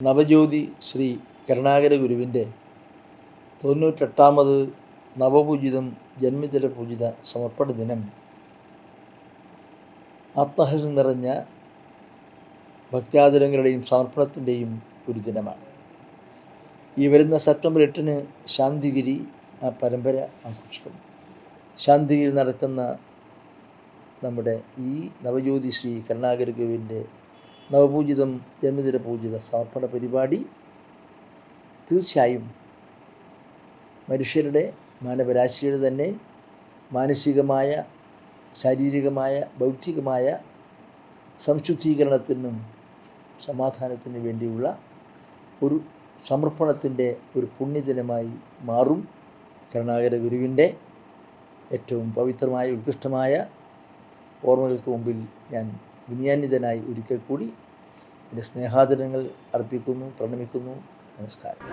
നവജ്യോതി ശ്രീ കരുണാകര ഗുരുവിന്റെ തൊണ്ണൂറ്റെട്ടാമത് നവപൂജിതം ജന്മദിന പൂജിത സമർപ്പണ ദിനം. ആത്മഹർഷം നിറഞ്ഞ ഭക്താദരങ്ങളുടെയും സമർപ്പണത്തിന്റെയും ഒരു ദിനമാണ്. ഈ വരുന്ന സെപ്റ്റംബർ എട്ടിന് ശാന്തിഗിരി ആ പരമ്പര ആഘോഷിക്കുന്നു. ശാന്തിഗിരി നടക്കുന്ന നമ്മുടെ ഈ നവജ്യോതി ശ്രീ കരുണാകര ഗുരുവിന്റെ നവപൂജിതം ജന്മദിന പൂജിത സമർപ്പണ പരിപാടി. തീർച്ചയായും മനുഷ്യരുടെ മാനവരാശിയുടെ തന്നെ മാനസികമായ ശാരീരികമായ ബൗദ്ധികമായ സംശുദ്ധീകരണത്തിനും സമാധാനത്തിനു വേണ്ടിയുള്ള ഒരു സമർപ്പണത്തിന്റെ ഒരു പുണ്യദിനമായി മാറും. കരുണാകര ഗുരുവിന്റെ ഏറ്റവും പവിത്രമായ ഉത്കൃഷ്ടമായ ഓർമ്മകൾക്ക് മുമ്പിൽ ഞാൻ വിനയാന്വിതനായി ഒരിക്കൽ കൂടി എന്റെ സ്നേഹാദരങ്ങൾ അർപ്പിക്കുന്നു പ്രണമിക്കുന്നു. നമസ്കാരം.